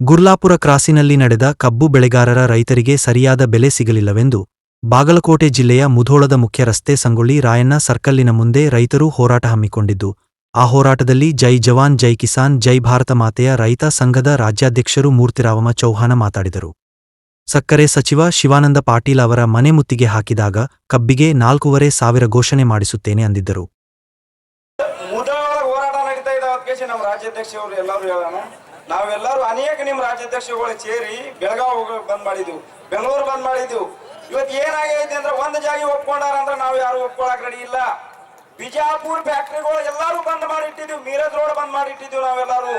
ಗುರ್ಲಾಪುರ ಕ್ರಾಸಿನಲ್ಲಿ ನಡೆದ ಕಬ್ಬು ಬೆಳೆಗಾರರ ರೈತರಿಗೆ ಸರಿಯಾದ ಬೆಲೆ ಸಿಗಲಿಲ್ಲವೆಂದು ಬಾಗಲಕೋಟೆ ಜಿಲ್ಲೆಯ ಮುಧೋಳದ ಮುಖ್ಯ ರಸ್ತೆ ಸಂಗೊಳ್ಳಿ ರಾಯಣ್ಣ ಸರ್ಕಲ್ಲಿನ ಮುಂದೆ ರೈತರು ಹೋರಾಟ ಹಮ್ಮಿಕೊಂಡಿದ್ದು, ಆ ಹೋರಾಟದಲ್ಲಿ ಜೈ ಜವಾನ್, ಜೈ ಕಿಸಾನ್, ಜೈ ಭಾರತ ಮಾತೆಯ ರೈತ ಸಂಘದ ರಾಜ್ಯಾಧ್ಯಕ್ಷರು ಮೂರ್ತಿರಾವಮ ಚೌಹಾಣ ಮಾತಾಡಿದರು. ಸಕ್ಕರೆ ಸಚಿವ ಶಿವಾನಂದ ಪಾಟೀಲ್ ಅವರ ಮನೆ ಮುತ್ತಿಗೆ ಹಾಕಿದಾಗ ಕಬ್ಬಿಗೆ ನಾಲ್ಕೂವರೆ ಸಾವಿರ ಘೋಷಣೆ ಮಾಡಿಸುತ್ತೇನೆ ಅಂದಿದ್ದರು. ನಾವೆಲ್ಲರೂ ಅನೇಕ ನಿಮ್ಮ ರಾಜ್ಯಾಧ್ಯಕ್ಷಗಳು ಸೇರಿ ಬೆಳಗಾವ್ ಬಂದ್ ಮಾಡಿದ್ವು. ಬೆಂಗಳೂರು ಬಂದ್ ಮಾಡಿದ್ವು. ಇವತ್ತು ಏನಾಗೈತಿ ಅಂದ್ರೆ ಒಂದ್ ಜಾಗಿ ಒಪ್ಕೊಂಡಾರ ಅಂದ್ರೆ ನಾವು ಯಾರು ಒಪ್ಕೊಳಕ್ ರೆಡಿ ಇಲ್ಲ. ಬಿಜಾಪುರ್ ಫ್ಯಾಕ್ಟ್ರಿಗಳು ಎಲ್ಲಾರು ಬಂದ್ ಮಾಡಿ ಇಟ್ಟಿದ್ವಿ ಮೀರಜ್ ರೋಡ್ ಬಂದ್ ಮಾಡಿ ಇಟ್ಟಿದ್ವಿ ನಾವೆಲ್ಲರೂ.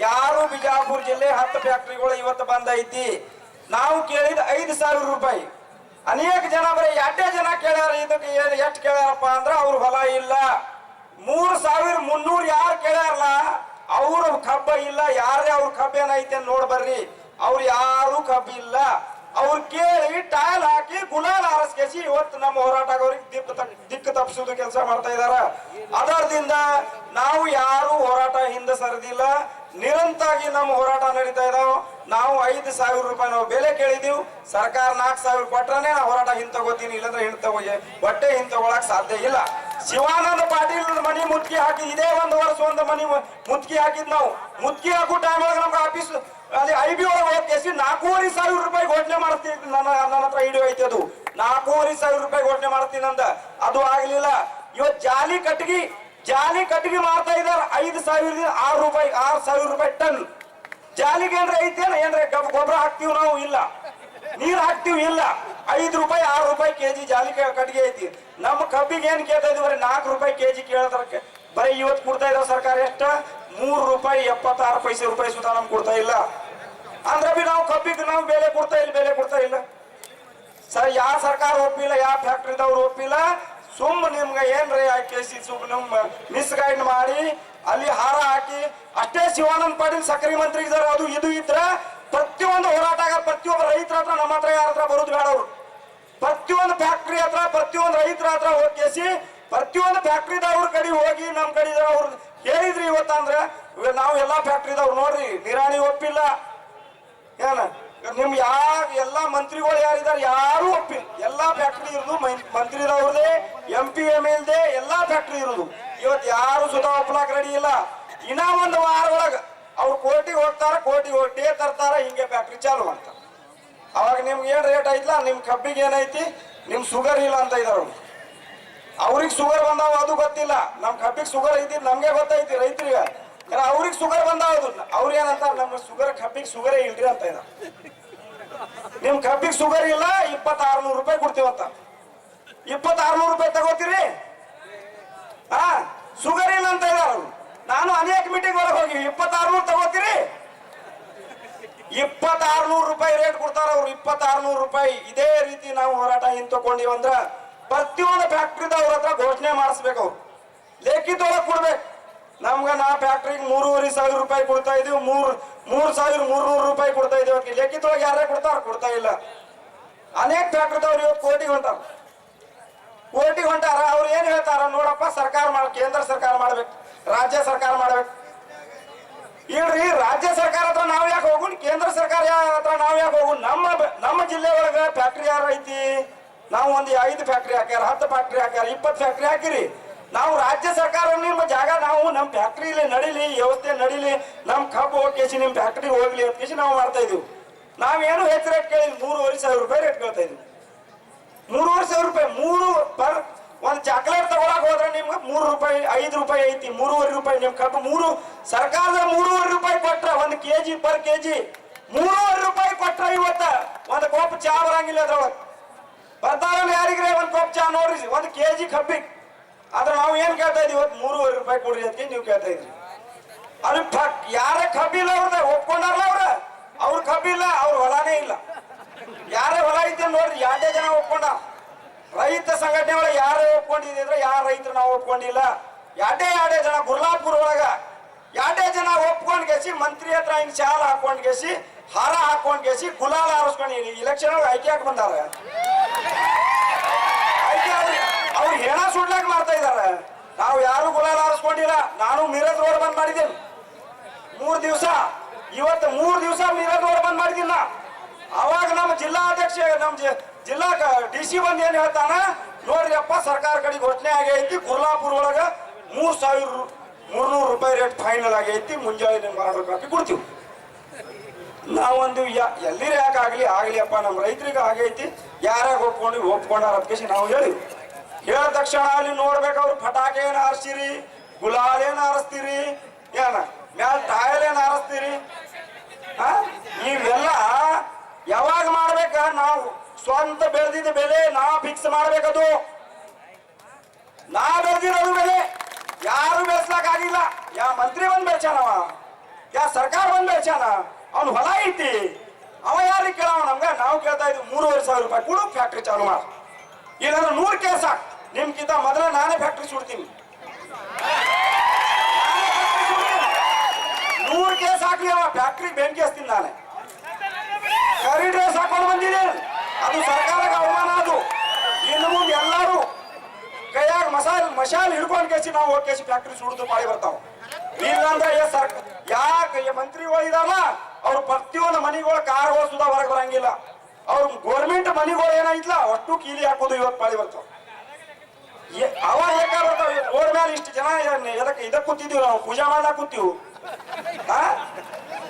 ಯಾರು ಬಿಜಾಪುರ್ ಜಿಲ್ಲೆ ಹತ್ತು ಫ್ಯಾಕ್ಟ್ರಿಗಳು ಇವತ್ತು ಬಂದ್ ಐತಿ. ನಾವು ಕೇಳಿದ ಐದು ಸಾವಿರ ರೂಪಾಯಿ. ಅನೇಕ ಜನ ಬರೀ ಎರಡೇ ಜನ ಕೇಳ್ಯಾರ, ಇದಕ್ಕೆ ಎಷ್ಟು ಕೇಳ್ಯಾರಪ್ಪ ಅಂದ್ರೆ ಅವ್ರ ಹೊಲ ಇಲ್ಲ. ಮೂರು ಸಾವಿರ ಮುನ್ನೂರು ಯಾರು ಕೇಳ್ಯಾರಲ್ಲ? ಅವ್ರ ಕಬ್ಬ ಇಲ್ಲ ಯಾರೇ ಅವ್ರ ಕಬ್ಬ ಏನೈತೆ ನೋಡ್ ಬರ್ರಿ. ಅವ್ರು ಯಾರು ಕಬ್ಬ ಇಲ್ಲ. ಅವ್ರು ಕೇಳಿ ಟೈಲ್ ಹಾಕಿ ಗುಲಾಲ್ ಹಾರಸ್ಕೇಸಿ ಇವತ್ತು ನಮ್ಮ ಹೋರಾಟಗಾರರಿಗೆ ದಿಕ್ಕ ತಪ್- ದಿಕ್ಕು ತಪ್ಪಿಸೋದು ಕೆಲಸ ಮಾಡ್ತಾ ಇದಾರ. ಅದರದಿಂದ ನಾವು ಯಾರು ಹೋರಾಟ ಹಿಂದೆ ಸರಿದಿಲ್ಲ. ನಿರಂತರವಾಗಿ ನಮ್ಮ ಹೋರಾಟ ನಡೀತಾ ಇದಾವ. ನಾವು ಐದು ಸಾವಿರ ರೂಪಾಯಿ ನಾವು ಬೆಲೆ ಕೇಳಿದೀವಿ. ಸರ್ಕಾರ ನಾಲ್ಕು ಸಾವಿರ ಕೊಟ್ರನೆ ನಾವು ಹೋರಾಟ ಹಿಂದೆ ತಗೋತೀನಿ, ಇಲ್ಲಂದ್ರೆ ಹಿಂದೆ ತಗೋ ಹೊಟ್ಟೆ ಹಿಂದೆ ಸಾಧ್ಯ ಇಲ್ಲ. ಶಿವಾನಂದ ಪಾಟೀಲ್ ಮನಿ ಮುತ್ಕಿ ಹಾಕಿ, ಇದೇ ಒಂದು ವರ್ಷ ಒಂದು ಮನಿ ಮುತ್ಕಿ ಹಾಕಿದ್ ನಾವು. ಮುತ್ಕಿ ಹಾಕೋ ಟೈಮ್ ಒಳಗೆ ನಮ್ಗೆ ಆಫೀಸ್ ಅಲ್ಲಿ ಐ ಬಿ ಒಳಗೆ ಹೋಗಿ ನಾಲ್ಕೂವರೆ ಸಾವಿರ ರೂಪಾಯಿ ಘೋಷಣೆ ಮಾಡ್ತೀವಿ ನನ್ನ ನನ್ನ ಹತ್ರ ಹಿಡಿಯೋ ಐತಿ ಅದು. ನಾಲ್ಕೂವರೆ ಸಾವಿರ ರೂಪಾಯಿ ಘೋಷಣೆ ಮಾಡ್ತೀನಿ ಅಂದ ಅದು ಆಗಲಿಲ್ಲ. ಇವತ್ತು ಜಾಲಿ ಕಟ್ಟಿಗೆ ಜಾಲಿ ಕಟ್ಟಿಗೆ ಮಾರ್ತಾ ಇದ್ದಾರೆ ಐದು ಸಾವಿರದಿಂದ ಆರು ರೂಪಾಯಿ, ಆರು ಸಾವಿರ ರೂಪಾಯಿ ಟನ್. ಜಾಲಿಗೆ ಏನ್ರ ಐತೇನ ಏನ್ರ? ಗೊಬ್ಬರ ಹಾಕ್ತಿವಿ ನಾವು ಇಲ್ಲ. ನೀರು ಹಾಕ್ತಿವಿ ಇಲ್ಲ. ಐದು ರೂಪಾಯಿ, ಆರು ರೂಪಾಯಿ ಕೆಜಿ ಜಾಲಿ ಕಟ್ಟಿಗೆ ಐತಿ. ನಮ್ಮ ಕಬ್ಬಿಗೆ ಏನ್ ಕೇಳ್ತಾ ಇದೀವಿ ನಾಲ್ಕು ರೂಪಾಯಿ ಕೆಜಿ ಕೇಳಿದ್ರೆ ಬರೀ ಇವತ್ತು ಕೊಡ್ತಾ ಇದಾರೆ ಸರ್ಕಾರ ಎಷ್ಟ? ಮೂರು ರೂಪಾಯಿ ಎಪ್ಪತ್ತಾರು ಪೈಸೆ ರೂಪಾಯಿ ಸುತ ನಮ್ಗೆ ಕೊಡ್ತಾ ಇಲ್ಲ. ಅಂದ್ರೆ ಬಿ ನಾವು ಕಬ್ಬಿಗೆ ನಾವು ಬೆಲೆ ಕೊಡ್ತಾ ಇಲ್ಲ, ಬೆಲೆ ಕೊಡ್ತಾ ಇಲ್ಲ. ಸರ್ ಯಾವ ಸರ್ಕಾರ ಒಪ್ಪಿಲ್ಲ ಯಾವ ಫ್ಯಾಕ್ಟ್ರಿದವ್ರು ಒಪ್ಪಿಲ್ಲ, ಸುಮ್ಮ ನಿಮ್ಗೆ ಏನ್ರಿ ಹಾಕಿ ಸುಮ್ ನಮ್ಮ ಮಿಸ್ಗೈಡ್ ಮಾಡಿ, ಅಲ್ಲಿ ಹಾರ ಹಾಕಿ, ಅಷ್ಟೇ ಶಿವಾನಂದ ಪಾಟೀಲ್ ಸಕ್ರಿ ಮಂತ್ರಿ ಅದು ಇದು ಇದ್ರ ಪ್ರತಿಯೊಂದು ಹೋರಾಟಗಾರ, ಪ್ರತಿಯೊಬ್ಬ ರೈತರ ಹತ್ರ ನಮ್ಮ ಹತ್ರ ಯಾರ ಹತ್ರ ಬರೋದು ಬೇಡ ಅವ್ರು. ಪ್ರತಿಯೊಂದು ಫ್ಯಾಕ್ಟ್ರಿ ಹತ್ರ, ಪ್ರತಿಯೊಂದು ರೈತರ ಹತ್ರ ಹೋಗಿ ಪ್ರತಿಯೊಂದು ಫ್ಯಾಕ್ಟ್ರಿದವ್ರ ಕಡೆ ಹೋಗಿ ನಮ್ಮ ಕಡೆ ಅವ್ರು ಹೇಳಿದ್ರಿ ಇವತ್ತಂದ್ರೆ ಇವ- ನಾವು ಎಲ್ಲಾ ಫ್ಯಾಕ್ಟ್ರಿದವ್ರು ನೋಡ್ರಿ, ನಿರಾಣಿ ಒಪ್ಪಿಲ್ಲ. ಏನ? ನಿಮ್ ಯಾವ ಎಲ್ಲಾ ಮಂತ್ರಿಗಳು ಯಾರಿದಾರೆ ಯಾರು ಒಪ್ಪಿಲ್ಲ. ಎಲ್ಲಾ ಫ್ಯಾಕ್ಟ್ರಿ ಇರೋದು ಮಂತ್ರಿದವ್ರದೇ ಎಂ ಪಿ ಎಂ ಎಲ್ದೆ ಎಲ್ಲಾ ಫ್ಯಾಕ್ಟ್ರಿ ಇರೋದು. ಇವತ್ತು ಯಾರು ಸುಧಾ ಒಪ್ಲಾಕ್ ರೆಡಿ ಇಲ್ಲ. ಇನ್ನ ಒಂದು ವಾರ ಒಳಗ ಅವ್ರು ಕೋರ್ಟಿಗೆ ಹೋಗ್ತಾರ, ಕೋರ್ಟಿಗೆ ಹೋಗಿ ತರ್ತಾರ, ಹಿಂಗೆ ಫ್ಯಾಕ್ಟ್ರಿ ಚಾಲು ಮಾಡ್ತಾರ ಅವಾಗ ನಿಮ್ಗೆ ಏನು ರೇಟ್ ಐತ್ಲ? ನಿಮ್ಮ ಕಬ್ಬಿಗೆ ಏನೈತಿ ನಿಮ್ಮ ಶುಗರ್ ಇಲ್ಲ ಅಂತ ಇದ್ದಾರೆ ಅವ್ರು. ಅವ್ರಿಗೆ ಶುಗರ್ ಬಂದಾವ ಅದು ಗೊತ್ತಿಲ್ಲ. ನಮ್ಮ ಕಬ್ಬಿಗೆ ಶುಗರ್ ಐತಿ ನಮಗೆ ಗೊತ್ತೈತಿ ರೈತರಿಗೆ. ಅವ್ರಿಗೆ ಶುಗರ್ ಬಂದಾವ ಅದು. ಅವ್ರ ಏನಂತ ನಮ್ಮ ಶುಗರ್ ಕಬ್ಬಿಗೆ ಶುಗರೇ ಇಲ್ರಿ ಅಂತ ಇದ ನಿಮ್ ಕಬ್ಬಿಗೆ ಶುಗರ್ ಇಲ್ಲ ಇಪ್ಪತ್ತಾರು ನೂರು ರೂಪಾಯಿ ಕೊಡ್ತೀವಂತ ಇಪ್ಪತ್ತಾರು ನೂರು ರೂಪಾಯಿ ತಗೋತೀರಿ? ಹಾ ಶುಗರ್ ಇಲ್ಲ ಅಂತ ಇದಾರ ನಾನು ಅನೇಕ ಮೀಟಿಂಗ್ ಒಳಗೆ ಹೋಗಿ ಇಪ್ಪತ್ತಾರು ನೂರು ತಗೋತೀರಿ? ಇಪ್ಪತ್ತಾರು ನೂರು ರೂಪಾಯಿ ರೇಟ್ ಕೊಡ್ತಾರ ಅವ್ರು, ಇಪ್ಪತ್ತಾರ್ನೂರು ರೂಪಾಯಿ. ಇದೇ ರೀತಿ ನಾವು ಹೋರಾಟ ಹಿಂದ್ ಪ್ರತಿಯೊಂದು ಪ್ರತಿಯೊಂದು ಫ್ಯಾಕ್ಟ್ರಿದವ್ರ ಹತ್ರ ಘೋಷಣೆ ಮಾಡಿಸ್ಬೇಕು ಅವ್ರು. ಲೇಖಿತೊಳಗೆ ಕೊಡ್ಬೇಕು. ನಮ್ಗೆ ನಾ ಫ್ಯಾಕ್ಟ್ರಿಗೆ ಮೂರುವರೆ ಸಾವಿರ ರೂಪಾಯಿ ಕೊಡ್ತಾ ಇದೀವಿ, ಮೂರ್ ಮೂರ್ ಸಾವಿರ ಮೂರ್ನೂರು ರೂಪಾಯಿ ಕೊಡ್ತಾ ಇದೀವಿ ಅವ್ರಿಗೆ ಲೇಖಿತೊಳಗೆ ಯಾರೇ ಕೊಡ್ತಾರ ಕೊಡ್ತಾ ಇಲ್ಲ. ಅನೇಕ ಫ್ಯಾಕ್ಟ್ರಿದವ್ರು ಇವತ್ತು ಕೋಟಿ ಹೊಂಟಾರ. ಕೋಟಿ ಹೊಂಟಾರ, ಅವ್ರು ಏನ್ ಹೇಳ್ತಾರ ನೋಡಪ್ಪ, ಸರ್ಕಾರ ಮಾಡ, ಕೇಂದ್ರ ಸರ್ಕಾರ ಮಾಡ್ಬೇಕು, ರಾಜ್ಯ ಸರ್ಕಾರ ಮಾಡ್ಬೇಕು. ಇಲ್ರಿ, ರಾಜ್ಯ ಸರ್ಕಾರ ಹತ್ರ ನಾವ್ ಯಾಕೆ ಹೋಗುನ್? ಕೇಂದ್ರ ಸರ್ಕಾರ ಯಾತ್ರ ನಾವ್ ಯಾಕೆ ಹೋಗುನ್? ನಮ್ಮ ನಮ್ಮ ಜಿಲ್ಲೆ ಒಳಗ ಫ್ಯಾಕ್ಟ್ರಿ ಯಾರ ಐತಿ? ನಾವು ಒಂದು ಐದು ಫ್ಯಾಕ್ಟ್ರಿ ಹಾಕ್ಯಾರ, ಹತ್ತು ಫ್ಯಾಕ್ಟ್ರಿ ಹಾಕ್ಯಾರ, ಇಪ್ಪತ್ತು ಫ್ಯಾಕ್ಟ್ರಿ ಹಾಕಿರಿ. ನಾವು ರಾಜ್ಯ ಸರ್ಕಾರ ನಿಮ್ಮ ಜಾಗ, ನಾವು ನಮ್ಮ ಫ್ಯಾಕ್ಟ್ರಿ ನಡಿಲಿ, ವ್ಯವಸ್ಥೆ ನಡೀಲಿ, ನಮ್ ಕಬ್ಬು ಹೋಗಿ ನಿಮ್ಮ ಫ್ಯಾಕ್ಟ್ರಿ ಹೋಗ್ಲಿ ಅಂತ ಕೇಸಿ ನಾವು ಮಾಡ್ತಾ ಇದೀವಿ. ನಾವೇನು ಹೆಚ್ಚು ರೇಟ್ ಕೇಳಿದ್ವಿ ಮೂರುವರೆ ಸಾವಿರ ರೂಪಾಯಿ ರೇಟ್ ಕೇಳ್ತಾ ಇದ್ವಿ. ಮೂರುವರೆ ಸಾವಿರ ರೂಪಾಯಿ, ಮೂರು ಪರ್ ಒಂದು ಚಾಕ್ಲೇಟ್ ತಗೊಳಕ್ ಹೋದ್ರೆ ನಿಮ್ಗೆ ಮೂರು ರೂಪಾಯಿ, ಐದು ರೂಪಾಯಿ ಐತಿ, ಮೂರುವರೆ ರೂಪಾಯಿ ನಿಮ್ ಕಬ್ಬು ಮೂರು ಸರ್ಕಾರದ ಮೂರುವರೆ ರೂಪಾಯಿ ಕೊಟ್ರ ಒಂದು ಕೆಜಿ ಪರ್ ಕೆಜಿ ಮೂರುವರೆ ರೂಪಾಯಿ ಕೊಟ್ರ ಇವತ್ತ ಒಂದು ಕೋಪ ಚಾ ಬರಂಗಿಲ್ಲ ಅದ್ರೊಳಗೆ. ಬರ್ತಾರಲ್ಲ ಯಾರಿಗ್ರೆ ಒಂದು ಕೋಪ್ ಚಾ ನೋಡ್ರಿ, ಒಂದು ಕೆಜಿ ಕಬ್ಬಿಗೆ ಆದ್ರೆ ನಾವು ಏನ್ ಕೇಳ್ತಾ ಇದೀವಿ, ಇವತ್ತು ಮೂರುವರೆ ರೂಪಾಯಿ ಕೊಡ್ರಿ ಅದಕ್ಕೆ ನೀವು ಕೇಳ್ತಾ ಇದ್ರಿ. ಫಕ್ ಯಾರ ಕಬ್ಬಿಲ್ಲ ಅವ್ರದ, ಒಪ್ಕೊಂಡಾರಲ್ಲ ಅವ್ರ. ಅವ್ರ ಕಬ್ಬಿಲ್ಲ ಅವ್ರ ಹೊಲಾನೇ ಇಲ್ಲ ಯಾರೇ ಹೊಲ ಐತೆ ನೋಡ್ರಿ ಎರಡೇ ಜನ ಒಪ್ಕೊಂಡ ರೈತ ಸಂಘಟನೆ ಒಳಗೆ ಯಾರು ಒಪ್ಕೊಂಡಿದ್ರೆ ಯಾರ ರೈತರು ನಾವು ಒಪ್ಕೊಂಡಿಲ್ಲ. ಎರಡೇ ಎರಡೇ ಜನ ಗುರ್ಲಾಪುರ ಒಳಗ ಎರಡೇ ಜನ ಒಪ್ಕೊಂಡ್ ಗೆಸಿ, ಮಂತ್ರಿ ಹತ್ರ ಹಿಂಗ್ ಶಾಲ ಹಾಕೊಂಡ್ ಗೆಸಿ, ಹಾರ ಹಾಕೊಂಡ್ ಗೆಸಿ, ಗುಲಾಲ್ ಹಾರಿಸ್ಕೊಂಡು ಇಲೆಕ್ಷನ್ ಒಳಗೆ ಆಯ್ಕೆ ಹಾಕಿ ಬಂದಾರ? ಅವ್ರು ಹೆಣ ಸುಡ್ಲಾಕ್ ಮಾಡ್ತಾ ಇದಾರೆ. ನಾವು ಯಾರು ಗುಲಾಲ್ ಹಾರಿಸ್ಕೊಂಡಿಲ್ಲ, ನಾನು ಮಿರಜ್ ರೋಡ್ ಬಂದ್ ಮಾಡಿದ್ದೀನಿ. ಮೂರ್ ದಿವಸ, ಇವತ್ತು ಮೂರ್ ದಿವಸ ಬಂದ್ ಮಾಡಿದಿಲ್ಲ. ಅವಾಗ ನಮ್ಮ ಜಿಲ್ಲಾ ಡಿ ಸಿ ಬಂದ್ ಏನ್ ಹೇಳ್ತಾನ? ನೋಡ್ರಿ ಅಪ್ಪ, ಸರ್ಕಾರ ಕಡೆ ಘೋಷಣೆ ಆಗೈತಿ, ಕುರ್ಲಾಪುರ ಒಳಗ ಮೂರ್ ಸಾವಿರ ಮೂರ್ನೂರು ರೂಪಾಯಿ ರೇಟ್ ಫೈನಲ್ ಆಗೈತಿ, ಮುಂಜಾನೆ ಮಾರಾಟ ಕಾಪಿ ಕೊಡ್ತೀವಿ. ನಾವೊಂದು ಎಲ್ಲಿರ ಯಾಕೆ ಆಗ್ಲಿ? ಆಗ್ಲಿ ಅಪ್ಪ ನಮ್ಮ ರೈತರಿಗೆ ಆಗೈತಿ. ಯಾರ್ಯಾಗ ಒಪ್ಕೊಂಡು ಒಪ್ಕೊಂಡಾರ ಅದಕ್ಕೆ ನಾವು ಹೇಳಿ ಹೇಳ ತಕ್ಷಣ ಅಲ್ಲಿ ನೋಡ್ಬೇಕು ಅವ್ರು, ಪಟಾಕಿ ಏನ್ ಹಾರಿಸಿರಿ ಗುಲಾಲ್ ಏನ್ ಹಾರಿಸ್ತೀರಿ? ಏನ? ಮ್ಯಾಲ ಟೈರ್ ಏನ್ ಹಾರಿಸ್ತೀರಿ? ಇವೆಲ್ಲ ಯಾವಾಗ ಮಾಡ್ಬೇಕ? ನಾವು ಸ್ವಂತ ಬೆಳೆದಿದ್ದ ಬೆಲೆ ನಾ ಫಿಕ್ಸ್ ಮಾಡಬೇಕದು. ನಾ ಬೆಳೆದಿರೋದು ಬೆಲೆ ಯಾರು ಬೆಳೆಸ್ಲಾಕ ಆಗಿಲ್ಲ ಯಾ ಮಂತ್ರಿ ಬಂದ್ ಬೆಳ್ಚಾನವ ಯಾ ಸರ್ಕಾರ ಬಂದ್ ಬೆಳಚಾನ ಅವ್ನು ಹೊಲ ಐತಿ. ಅವ ಯಾರಿಗೆ ಕೇಳವ ನಮ್ಗ? ನಾವು ಕೇಳ್ತಾ ಇದ್ವಿ ಮೂರುವರೆ ಸಾವಿರ ರೂಪಾಯಿ ಕೊಡು ಫ್ಯಾಕ್ಟ್ರಿ ಚಾಲು ಮಾಡ. ಇಲ್ಲಾಂದ್ರೆ ನೂರು ಕೇಸ್ ಹಾಕ್ ನಿಮ್ಗಿಂತ ಮೊದಲ ನಾನೇ ಫ್ಯಾಕ್ಟ್ರಿ ಸುಡ್ತೀನಿ. ನೂರು ಕೇಸ್ ಹಾಕ್ಲಿ ಅವ ಫ್ಯಾಕ್ಟ್ರಿ ಬೆಂಕಿ ಹಚ್ತೀನಿ ನಾನೇ. ಕರಿ ಡ್ರೆಸ್ ಹಾಕೊಂಡು ಬಂದಿದೆ ಅದು ಸರ್ಕಾರಕ್ಕೆ ಅವಮಾನ ಅದು ಇನ್ನು ಮುಂದೆ ಎಲ್ಲರೂ ಕೈಯಾಗ ಮಸಾಲ್ ಮಶಾಲ್ ಹಿಡ್ಕೊಂಡು ಕೇಸಿ ನಾವು ಹೋಗಿ ಕೇಸಿ ಫ್ಯಾಕ್ಟ್ರಿ ಸುಡಿದು ಮಾಡಿ ಬರ್ತಾವ. ಇಲ್ಲಾಂದ್ರೆ ಯಾಕೆ ಮಂತ್ರಿಗಳು ಇದಾರಲ್ಲ ಅವ್ರು ಪ್ರತಿಯೊಂದು ಮನೆಗಳು ಕಾರ್ಗಳು ಸುಧಾ ಹೊರಗೆ ಬರಂಗಿಲ್ಲ. ಅವ್ರ ಗೋರ್ಮೆಂಟ್ ಮನೆಗಳು ಏನಾಯ್ತಲ್ಲ ಅಷ್ಟು ಕೀಲಿ ಹಾಕೋದು ಇವತ್ತು ಪಾಳಿ ಬರ್ತಾವ. ಅವ ಹೇಗ ಬರ್ತಾವ? ರೋಡ್ ಮೇಲೆ ಇಷ್ಟು ಜನ ಎದಕ್ಕೆ ಇದಕ್ಕೆ ಕೂತಿದ್ದೀವಿ ನಾವು, ಪೂಜಾ ಮಾಡಾ ಕೂತೀವಿ?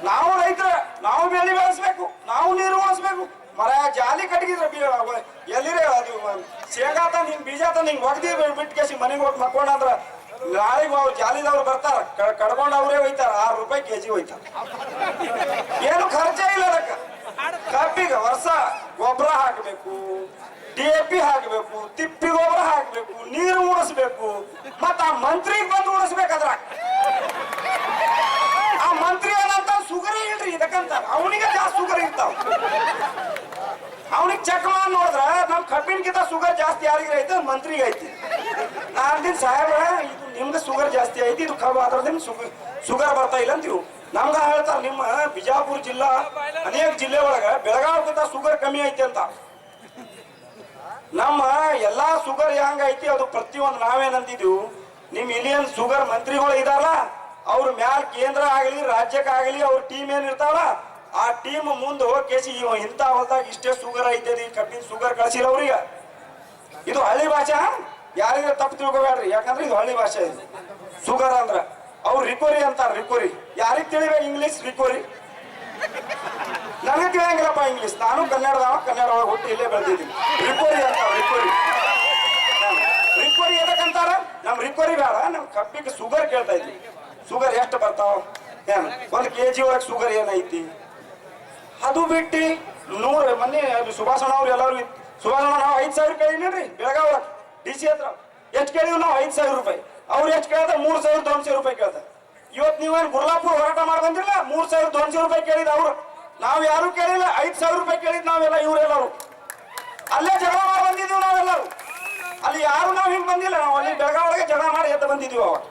ನಾವು ರೈತರ, ನಾವು ಬೆಳೆ ಬೆಳೆಸ್ಬೇಕು, ನಾವು ನೀರು ಉಳಿಸ್ಬೇಕು. ಮರ ಜಾಲಿ ಕಟ್ಗಿದ್ರ ಎಲ್ಲಿರೇ ಅದು ಶೇಂಗಾ ತಂದ್ ಹಿಂಗ್ ಬೀಜ ತ ಹಿಂಗ್ ಒಗ್ದಿ ಬಿಟ್ಟು ಮನೆಗೆ ಹೋಗಿ ಮಕ್ಕೊಂಡಂದ್ರ ನಾಳೆಗೆ ಅವ್ರು ಜಾಲಿದವ್ರು ಬರ್ತಾರ. ಕಡ್ಕೊಂಡು ಅವರೇ ಹೋಯ್ತಾರ ಆರು ರೂಪಾಯಿ ಕೆಜಿ ಹೋಯ್ತಾರ ಏನು ಖರ್ಚೇ ಇಲ್ಲ ಅದಕ್ಕೆ. ಕಬ್ಬಿಗೆ ವರ್ಷ ಗೊಬ್ಬರ ಹಾಕಬೇಕು, ಡಿ ಎ ಪಿ ಹಾಕಬೇಕು, ತಿಪ್ಪಿ ಗೊಬ್ಬರ ಹಾಕಬೇಕು, ನೀರು ಉಣಿಸ್ಬೇಕು ಮತ್ತ ಆ ಮಂತ್ರಿಗೆ ಬಂದು ಉಣಿಸ್ಬೇಕಾದ್ರ ಆ ಮಂತ್ರಿ ಏನಂತ ಸುಗರಿ ಇಲ್ರಿ ಇದಕ್ಕಂತ ಅವನಿಗೆ ಜಾಸ್ತಿ ಸುಗರಿ ಇರ್ತಾವ ಅವನಿಗೆ ಚೆಕ್ ಮಾಡಿ ನೋಡಿದ್ರ ಶುಗರ್ ಜಾಸ್ತಿ ಯಾರಿಗೆ ಐತೆ? ಮಂತ್ರಿಗೆ ಐತಿ. ನಾನು ಅಂದಿನ ಸಾಹೇಬ್ರ, ಇದು ನಿಮ್ಗೆ ಶುಗರ್ ಜಾಸ್ತಿ ಐತಿ, ಇದು ಕಬ್ಬು ಅದ್ರದಿಂದ ಶುಗರ್ ಬರ್ತಾ ಇಲ್ಲ ಅಂತೀವಿ ನಮ್ಗ ಹೇಳ್ತಾರ ನಿಮ್ಮ ಬಿಜಾಪುರ ಜಿಲ್ಲಾ, ಅನೇಕ ಜಿಲ್ಲೆ ಒಳಗ ಬೆಳಗಾವಿಗಿಂತ ಶುಗರ್ ಕಮ್ಮಿ ಐತಿ ಅಂತ. ನಮ್ಮ ಎಲ್ಲಾ ಶುಗರ್ ಹೆಂಗ ಐತಿ ಅದು ಪ್ರತಿಯೊಂದು ನಾವೇನಂತಿದ್ವು ನಿಮ್ ಇಲ್ಲಿಯನ್ ಶುಗರ್ ಮಂತ್ರಿಗಳು ಇದಾರಲ್ಲ, ಅವ್ರ ಮ್ಯಾಲ ಕೇಂದ್ರ ಆಗಲಿ ರಾಜ್ಯಕ್ಕಾಗಲಿ ಅವ್ರ ಟೀಮ್ ಏನ್ ಇರ್ತಾವಲ್ಲ ಆ ಟೀಮ್ ಮುಂದೆ ಹೋಗಿ ಇವ ಇಂಥ ಹೊಲ್ದಾಗ ಇಷ್ಟೇ ಶುಗರ್ ಐತೆ ಕಬ್ಬಿನ ಶುಗರ್ ಕಳಿಸಿಲ್ಲ ಅವ್ರಿಗೆ. ಇದು ಹಳ್ಳಿ ಭಾಷೆ ಯಾರಿಗೆ ತಪ್ಪು ತಿಳ್ಕೊಬೇಡ್ರಿ ಯಾಕಂದ್ರೆ ಇದು ಹಳ್ಳಿ ಭಾಷೆ ಇದು. ಶುಗರ್ ಅಂದ್ರ. ಅವ್ರು ರಿಕೋರಿ ಅಂತಾರ, ರಿಕೋರಿ. ಯಾರಿಗೆ ತಿಳಿಬೇಕು? ಇಂಗ್ಲಿಷ್ ರಿಕೋರಿ. ನನಗೆ ತಿಳಿಯಂಗಿಲ್ಲಪ್ಪ ಇಂಗ್ಲಿಷ್ ನಾನು ಕನ್ನಡದವ ಕನ್ನಡ ಒಳಗೆ ಹುಟ್ಟಿ ಇಲ್ಲೇ ಬೆಳೆದಿದ್ದೀನಿ. ರಿಕೋರಿ ಅಂತ ರಿಕೋರಿ. ರಿಕೋರಿ ಎದಕ್ಕಂತಾರ ನಮ್ ರಿಕೋರಿ ಬೇಡ, ನಮ್ ಕಬ್ಬಿಗೆ ಶುಗರ್ ಕೇಳ್ತಾ ಇದ್ವಿ. ಶುಗರ್ ಎಷ್ಟು ಬರ್ತಾವ? ಏನು ಒಂದು ಕೆ ಜಿ ಒಳಗೆ ಶುಗರ್ ಏನೈತಿ? ಅದು ಬಿಟ್ಟು ನೂರ ಮೊನ್ನೆ ಅದು ಸುಭಾಷಣ ಅವ್ರು ಎಲ್ಲರೂ ಸುಭಾಷಣ ನಾವು ಐದು ಸಾವಿರ ಕೇಳಿದ್ರಿ ಬೆಳಗಾವ್ ಡಿ ಸಿ ಹತ್ರ. ಎಷ್ಟು ಕೇಳಿವ್ ನಾವು ಐದು ಸಾವಿರ ರೂಪಾಯಿ. ಅವ್ರು ಎಷ್ಟು ಕೇಳಿದ್ರೆ ಮೂರು ಸಾವಿರದ ದೊನ್ಸೆ ರೂಪಾಯಿ ಕೇಳ್ತಾರೆ. ಇವತ್ತು ನೀವೇನು ಗುರ್ಲಾಪುರ ಹೋರಾಟ ಮಾಡಿ ಬಂದಿಲ್ಲ ಮೂರು ಸಾವಿರದ ದೊನ್ಸೆ ರೂಪಾಯಿ ಕೇಳಿದ ಅವ್ರು. ನಾವು ಯಾರು ಕೇಳಿಲ್ಲ, ಐದು ಸಾವಿರ ರೂಪಾಯಿ ಕೇಳಿದ್ ನಾವೆಲ್ಲ ಇವರೆಲ್ಲರೂ. ಅಲ್ಲೇ ಜಗಳ ಮಾಡಿ ಬಂದಿದ್ದೀವಿ ನಾವೆಲ್ಲರೂ. ಅಲ್ಲಿ ಯಾರು ನಾವು ಹಿಂಗೆ ಬಂದಿಲ್ಲ, ನಾವು ಅಲ್ಲಿ ಬೆಳಗಾವ್ ಒಳಗೆ ಜಗಳ ಮಾಡಿ ಎದ್ದು ಬಂದಿದ್ವಿ ಅವಾಗ.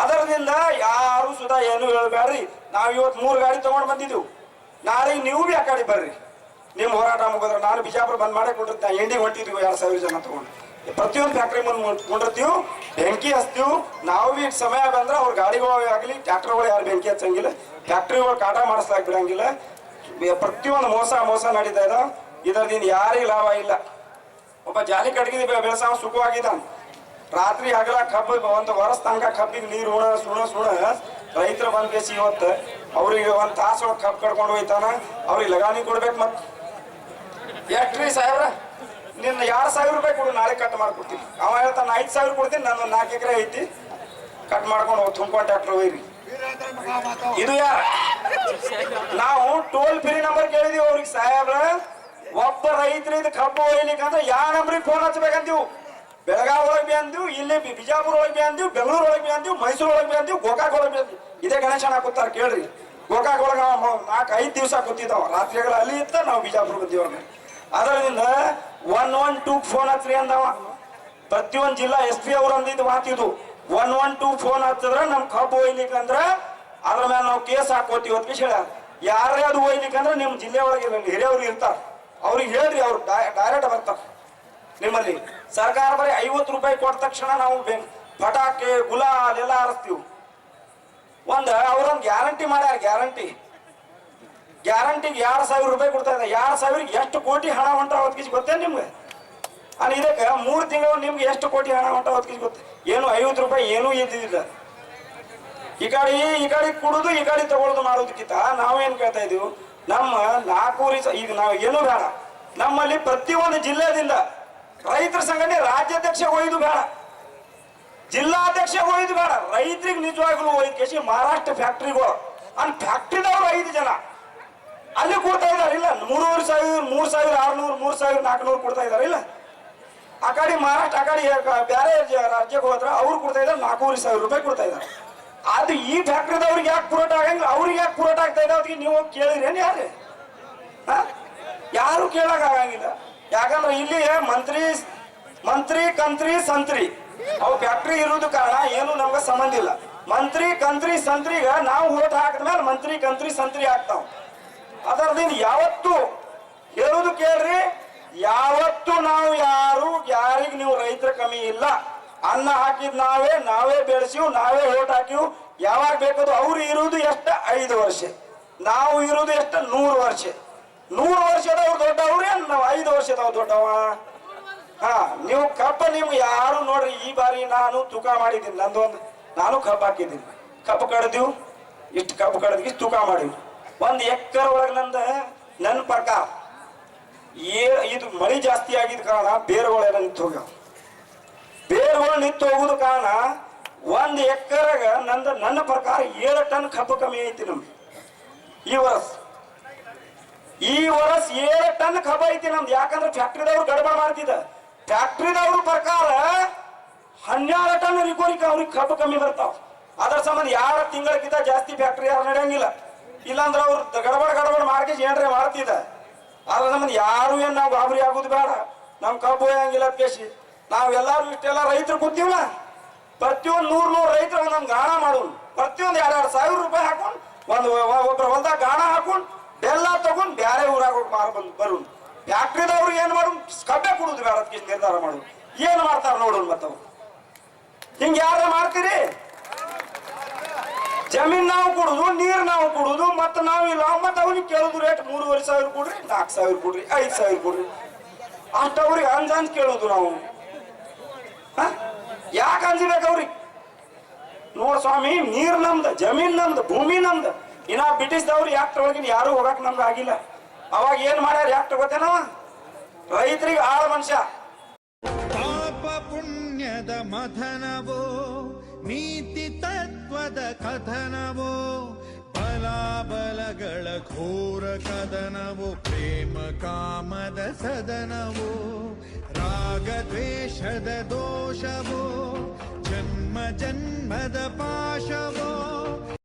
ಅದರಿಂದ ಯಾರು ಸುಧಾ ಏನು ಹೇಳ್ಬೇಡ್ರಿ. ನಾವು ಇವತ್ತು ಮೂರು ಗಾಡಿ ತಗೊಂಡ್ ಬಂದಿದ್ದೀವಿ. ನಾಳೆ ನೀವು ಬಿ ಆ ಬರ್ರಿ. ನಿಮ್ಮ ಹೋರಾಟ ಮುಗಿದ್ರೆ ನಾನು ಬಿಜಾಪುರ ಬಂದ್ ಮಾಡಿ ಕೊಂಡಿರ್ತೀನಿ. ಎಂಡಿ ಹೊಂಟಿದ್ವಿ, ಎರಡು ಸಾವಿರ ಜನ ತಗೊಂಡು. ಪ್ರತಿಯೊಂದು ಫ್ಯಾಕ್ಟ್ರಿ ಮುಂದೆ ಕೊಂಡಿರ್ತೀವಿ. ಬೆಂಕಿ ಹಚ್ತೀವಿ. ನಾವು ಬಿ ಸಮಯ ಬಂದ್ರೆ ಅವ್ರ ಗಾಡಿಗಳು ಆಗಲಿ ಟ್ಯಾಕ್ಟರ್ಗಳು ಯಾರು ಬೆಂಕಿ ಹಚ್ಚಂಗಿಲ್ಲ. ಫ್ಯಾಕ್ಟ್ರಿಗಳು ಕಾಟ ಮಾಡಿಸ್ಲಾಕ್ ಬಿಡಂಗಿಲ್ಲ. ಪ್ರತಿಯೊಂದು ಮೋಸ ಮೋಸ ನಡೀತಾ ಇದಾವ ಇದರಿಂದ ಯಾರಿಗೂ ಲಾಭ ಇಲ್ಲ. ಒಬ್ಬ ಜಾಲಿ ಕಟ್ಗಿದ ಬೆಳೆಸಾವ ಸುಖವಾಗಿದ್ದಾನೆ. ರಾತ್ರಿ ಹಗಲ ಕಬ್ಬು, ಒಂದು ವರ್ಷ ತನಕ ಕಬ್ಬಿಗೆ ನೀರು ಉಣ, ಸುಣ ಸುಣ. ರೈತರು ಬಂದ್ ಬೇಸಿ ಇವತ್ತು ಅವ್ರಿಗೆ ಒಂದ್ ತಾಸು ಒಳಗೆ ಕಬ್ಬು ಕಡ್ಕೊಂಡು ಹೋಯ್ತಾನ. ಅವ್ರಿಗೆ ಲಗಾನಿ ಕೊಡ್ಬೇಕು ಮತ್. ಎಷ್ಟ್ರಿ ಸಾಹೇಬ್ರ, ನಿನ್ನ ಎರಡು ಸಾವಿರ ರೂಪಾಯಿ ಕೊಡು, ನಾಳೆ ಕಟ್ ಮಾಡ್ಕೊಡ್ತೀನಿ. ಅವ ಹೇಳ್ತಾನ, ಐದು ಸಾವಿರ ಕೊಡ್ತೀನಿ ನಾನು ನಾಲ್ಕು ಎಕರೆ ಐತಿ. ಕಟ್ ಮಾಡ್ಕೊಂಡು ತುಂಬ್ಕೊಂಡು ಟ್ಯಾಕ್ಟರ್ ಹೋಯ್ರಿ ಇದು ಯಾರ? ನಾವು ಟೋಲ್ ಫ್ರೀ ನಂಬರ್ ಕೇಳಿದೀವಿ ಅವ್ರಿಗೆ ಸಾಹೇಬ್ರ. ಒಬ್ಬ ರೈತರಿಂದ ಕಬ್ಬು ಒಯ್ಲಿಕ್ಕೆ ಅಂದ್ರೆ ಯಾವ ನಂಬರಿಗೆ ಫೋನ್ ಹಚ್ಬೇಕಂತೀವಿ? ಬೆಳಗಾವ್ ಒಳಗೆ ಬಿ ಅಂದಿವು ಇಲ್ಲಿ ಬಿಜಾಪುರ ಒಳಗೆ ಬಿ ಅಂದಿವು ಬೆಂಗಳೂರು ಒಳಗೆ ಬಿ ಅಂದಿವು ಮೈಸೂರು ಒಳಗೆ ಬಿ ಅಂದಿವು ಗೋಕಾಕ್ ಒಳಗೆ ಬಿ ಅಂದಿವು ಇದೇ ಗಣೇಶನ ಕೂತಾರ ಕೇಳ್ರಿ. ಗೋಕಾಕ್ ಒಳಗೆ ನಾಲ್ಕು ಐದು ದಿವಸ ಕೂತಿದ್ದಾವ. ರಾತ್ರಿಗಳ ಅಲ್ಲಿ ಇತ್ತ ನಾವು ಬಿಜಾಪುರ ಬಂದಿವ ಅದರಿಂದ ಒನ್ ಒನ್ ಟೂ ಫೋನ್ ಹತ್ರಿ ಅಂದವ. ಪ್ರತಿಯೊಂದು ಜಿಲ್ಲಾ ಎಸ್ ಪಿ ಅವ್ರು ಅಂದಿದ್ದು ಮಾತಿದು ಒನ್ ಒನ್ ಟೂ ಫೋನ್ ಹತ್ತದ್ರ ನಮ್ ಕಬ್ಬು ಒಯ್ಲಿಕ್ಕೆ ಅಂದ್ರ ಮೇಲೆ ನಾವು ಕೇಸ್ ಹಾಕೋತೀವಿ ಅಂತ ಹೇಳ ಯಾರೇ ಅದು ಒಯ್ಲಿಕ್ಕೆ ಅಂದ್ರೆ ನಿಮ್ ಜಿಲ್ಲೆ ಒಳಗೆ ಹಿರಿಯವ್ರು ಇರ್ತಾರ. ಅವ್ರಿಗೆ ಹೇಳ್ರಿ, ಅವ್ರು ಡೈರೆಕ್ಟ್ ಬರ್ತಾರ ನಿಮ್ಮಲ್ಲಿ. ಸರ್ಕಾರ ಬರೀ ಐವತ್ತು ರೂಪಾಯಿ ಕೊಟ್ಟ ತಕ್ಷಣ ನಾವು ಪಟಾಕಿ, ಗುಲಾಲ್ ಎಲ್ಲ ಹಾರಿಸ್ತೀವಿ. ಒಂದು ಅವ್ರೊಂದು ಗ್ಯಾರಂಟಿ ಮಾಡ್ಯಾರ, ಗ್ಯಾರಂಟಿ. ಗ್ಯಾರಂಟಿಗೆ ಎರಡು ಸಾವಿರ ರೂಪಾಯಿ ಕೊಡ್ತಾ ಇದ್ದಾರೆ. ಎರಡು ಸಾವಿರಕ್ಕೆ ಎಷ್ಟು ಕೋಟಿ ಹಣ ಹೊಂಟ ಅವತ್ತಿಗೆ ಗೊತ್ತೇನು ನಿಮ್ಗೆ? ಅಲ್ಲಿ, ಇದಕ್ಕೆ ಮೂರು ತಿಂಗಳು ನಿಮ್ಗೆ ಎಷ್ಟು ಕೋಟಿ ಹಣ ಹೊಂಟ ಅವತ್ತಿಗೆ ಗೊತ್ತ ಏನು ಐವತ್ತು ರೂಪಾಯಿ ಏನೂ ಇದ್ದಿದ್ದಿಲ್ಲ. ಈ ಕಡೆ ಈ ಕಡೆ ಕುಡಿದು, ಈ ಕಡೆ ತಗೊಳ್ಳೋದು ಮಾಡೋದಕ್ಕಿಂತ ನಾವೇನ್ ಕೇಳ್ತಾ ಇದೀವಿ? ನಮ್ಮ ನಾಲ್ಕೂರಿ ಈಗ ನಾವು ಏನು ಬೇಡ. ನಮ್ಮಲ್ಲಿ ಪ್ರತಿಯೊಂದು ಜಿಲ್ಲೆದಿಂದ ರೈತರ ಸಂಘಟನೆ ರಾಜ್ಯಾಧ್ಯಕ್ಷ ಒಯ್ದು ಬೇಡ. ಜಿಲ್ಲಾಧ್ಯಕ್ಷ ಒಯ್ದು ಬೇಡ. ರೈತರಿಗೆ ನಿಜವಾಗ್ಲೂ ಒಯ್ದು ಮಹಾರಾಷ್ಟ್ರ ಫ್ಯಾಕ್ಟ್ರಿಗಳು ಅಲ್ಲಿ ಫ್ಯಾಕ್ಟ್ರಿದವ್ರು ಐದು ಜನ. ಅಲ್ಲಿ ಕೊಡ್ತಾ ಇದಾರೆ ಇಲ್ಲ, ಮೂರುವರೆ ಸಾವಿರ, ಮೂರ್ ಸಾವಿರ ಆರ್ನೂರು, ಮೂರ್ ಸಾವಿರ ನಾಲ್ಕುನೂರು ಕೊಡ್ತಾ ಇದಾರೆ ಇಲ್ಲ. ಆ ಕಡೆ ಮಹಾರಾಷ್ಟ್ರ, ಆ ಕಡೆ ಬೇರೆ ರಾಜ್ಯಕ್ಕೆ ಹೋದ್ರ ಅವ್ರು ಕೊಡ್ತಾ ಇದ್ದಾರೆ. ನಾಲ್ಕೂವರೆ ಸಾವಿರ ರೂಪಾಯಿ ಕೊಡ್ತಾ ಇದ್ದಾರೆ. ಅದು ಈ ಫ್ಯಾಕ್ಟ್ರಿದವ್ರಿಗೆ ಯಾಕೆ ಪುರೋಟ ಆಗಂಗಿಲ್ಲ? ಅವ್ರಿಗೆ ಯಾಕೆ ಪುರೋಟ ಆಗ್ತಾ ಅದಕ್ಕೆ ನೀವು ಕೇಳಿದ್ರೇನು ಯಾರು? ಯಾರು ಕೇಳಕ್ ಆಗಂಗಿಲ್ಲ ಯಾಕಂದ್ರೆ ಇಲ್ಲಿ ಮಂತ್ರಿ ಮಂತ್ರಿ, ಕಂತ್ರಿ, ಸಂತ್ರಿ. ಅವು ಫ್ಯಾಕ್ಟ್ರಿ ಇರೋದು ಕಾರಣ ಏನು ನಮ್ಗೆ ಸಂಬಂಧ ಇಲ್ಲ. ಮಂತ್ರಿ, ಕಂತ್ರಿ, ಸಂತ್ರಿಗ ನಾವು ಓಟ್ ಹಾಕಿದ್ಮೇಲೆ ಮಂತ್ರಿ, ಕಂತ್ರಿ, ಸಂತ್ರಿ ಆಗ್ತಾವ. ಅದರದಿಂದ ಯಾವತ್ತು ಹೇಳುದು ಕೇಳ್ರಿ, ಯಾವತ್ತು ನಾವು ಯಾರು, ಯಾರಿಗ ನೀವು ರೈತರ ಕಮ್ಮಿ ಇಲ್ಲ. ಅನ್ನ ಹಾಕಿದ್ ನಾವೇ ನಾವೇ ಬೆಳೆಸಿವ್ ನಾವೇ ಓಟ್ ಹಾಕಿವ್ ಯಾವಾಗ ಬೇಕದು ಅವ್ರು ಇರುವುದು ಎಷ್ಟ? ಐದು ವರ್ಷ. ನಾವು ಇರುವುದು ಎಷ್ಟ? ನೂರು ವರ್ಷ. ನೂರು ವರ್ಷದವ್ರು ದೊಡ್ಡವ್ರು ನಾವು ಐದು ವರ್ಷದವ್ರು ದೊಡ್ಡವ? ಹಾ, ನೀವು ಕಬ್ಬ ನೀವು ಯಾರು ನೋಡ್ರಿ, ಈ ಬಾರಿ ನಾನು ತೂಕ ಮಾಡಿದ್ದೀನಿ. ನಂದೊಂದು, ನಾನು ಕಬ್ಬು ಹಾಕಿದ್ದೀನಿ. ಕಬ್ಬು ಕಡ್ದಿವು ಇಷ್ಟು ಕಬ್ಬು ಕಡ್ದಿ ತೂಕ ಮಾಡಿವಿ ಒಂದು ಎಕ್ಕರ್ ಒಳಗೆ ನಂದ ನನ್ನ ಪ್ರಕಾರ ಏ, ಇದು ಮಳೆ ಜಾಸ್ತಿ ಆಗಿದ ಕಾರಣ ಬೇರುಗಳೆಲ್ಲ ನಿಂತು ಹೋಗ್ಯಾವ ಬೇರುಗಳು ನಿಂತು ಹೋಗುದ ಕಾರಣ ಒಂದು ಎಕರೆಗೆ ನಂದ ನನ್ನ ಪ್ರಕಾರ ಏಳು ಟನ್ ಕಬ್ಬು ಕಮ್ಮಿ ಐತಿ ನಮ್ಗೆ ಈ ವರ್ಷ. ಈ ವರ್ಷ ಏಳು ಟನ್ ಕಬ್ಬ ಐತಿ ನಮ್ದು. ಯಾಕಂದ್ರೆ ಫ್ಯಾಕ್ಟ್ರಿದವ್ರು ಗಡಬಡ ಮಾಡ್ತಿದ್ದ. ಫ್ಯಾಕ್ಟ್ರಿದವ್ರ ಪ್ರಕಾರ ಹನ್ನೆರಡು ಟನ್ ರಿಕೋರಿ ಅವ್ರಿಗೆ ಕಬ್ಬು ಕಮ್ಮಿ ಬರ್ತಾವ. ಅದ್ರ ಸಂಬಂಧ ಎರಡು ತಿಂಗಳಕ್ಕಿಂತ ಜಾಸ್ತಿ ಫ್ಯಾಕ್ಟ್ರಿ ಯಾರು ನಡೆಯಂಗಿಲ್ಲ. ಇಲ್ಲಾಂದ್ರೆ ಅವ್ರು ಗಡಬಡ ಗಡಬಡ ಮಾಡ್ಕೇಸಿ ಏನ್ರೆ ಮಾಡ್ತಿದ್ದ. ಅದ್ರ ಸಂಬಂಧ ಯಾರು ಏನ್ ನಾವು ಗಾಬರಿ ಆಗುದು ಬೇಡ. ನಮ್ ಕಬ್ಬು ಹೋಯಂಗಿಲ್ಲ ಕೇಸಿ ನಾವೆಲ್ಲರೂ ಇಷ್ಟೆಲ್ಲ ರೈತರು ಕೂತೀವ ಪ್ರತಿಯೊಂದು ನೂರ್ ನೂರು ರೈತರು ಒಂದೊಂದು ಗಾಣ ಮಾಡೋನು. ಪ್ರತಿಯೊಂದು ಎರಡು ಸಾವಿರ ರೂಪಾಯಿ ಹಾಕೊಂಡು ಒಂದು ಒಬ್ಬರ ಹೊಲ್ದಾಗ ಗಾಣ ಹಾಕೊಂಡು ಬೆಲ್ಲ ತಗೊಂಡ್ ಬ್ಯಾರೆ ಊರಾಗ ಹೋಗಿ ಮಾರ ಬಂದು ಬರೋನು. ಫ್ಯಾಕ್ಟ್ರಿದವ್ರು ಏನ್ ಮಾಡು ಕಬ್ಬೆ ಕುಡುದು ಬೇಡ ನಿರ್ಧಾರ ಮಾಡೋದು ಏನ್ ಮಾಡ್ತಾರ ನೋಡೋಣ ಮತ್ತ ಹಿಂಗ ಯಾರ ಮಾಡ್ತೀರಿ ಜಮೀನ್ ನಾವು ಕೊಡುದು, ನೀರ್ ನಾವು ಕೊಡುದು, ಮತ್ತ ನಾವು ಇಲ್ಲ. ಮತ್ತ ಅವ್ರಿಗೆ ಕೇಳುದು ರೇಟ್ ಮೂರುವರೆ ಸಾವಿರ ಕೊಡ್ರಿ ನಾಲ್ಕು ಸಾವಿರ ಕೊಡ್ರಿ, ಐದು ಸಾವಿರ ಕೊಡ್ರಿ. ಅಷ್ಟ ಅವ್ರಿಗೆ ಅಂಜ್ ಅಂಜ್ ಕೇಳುದು ನಾವು. ಯಾಕೆ ಅಂಜಬೇಕು ಅವ್ರಿಗೆ? ನೋಡ್ ಸ್ವಾಮಿ, ನೀರ್ ನಮ್ದ, ಜಮೀನ್ ನಮ್ದ, ಭೂಮಿ ನಮ್ದು. ಇನ್ನ ಬ್ರಿಟಿಷ್ದವ್ರು ಯಾಕೆ ಒಳಗಿನ ಯಾರು ಹೋಗಕ್ ನಮ್ಗೆ ಆಗಿಲ್ಲ. ಅವಾಗ ಏನ್ ಮಾಡ್ಯಾರ ಯಾಕೆ ಗೊತ್ತೇನೋ? ರೈತರಿಗೆ ಆಳ ಮನುಷ್ಯ. ಪಾಪ ಪುಣ್ಯದ ಮಥನವೋ, ನೀತಿ ತತ್ವದ ಕಥನವೋ ಬಲಾಬಲಗಳ ಘೋರ ಕದನವೋ, ಪ್ರೇಮ ಕಾಮದ ಸದನವೋ, ರಾಗ ದ್ವೇಷದ ದೋಷವೋ, ಜನ್ಮ ಜನ್ಮದ ಪಾಶವೋ.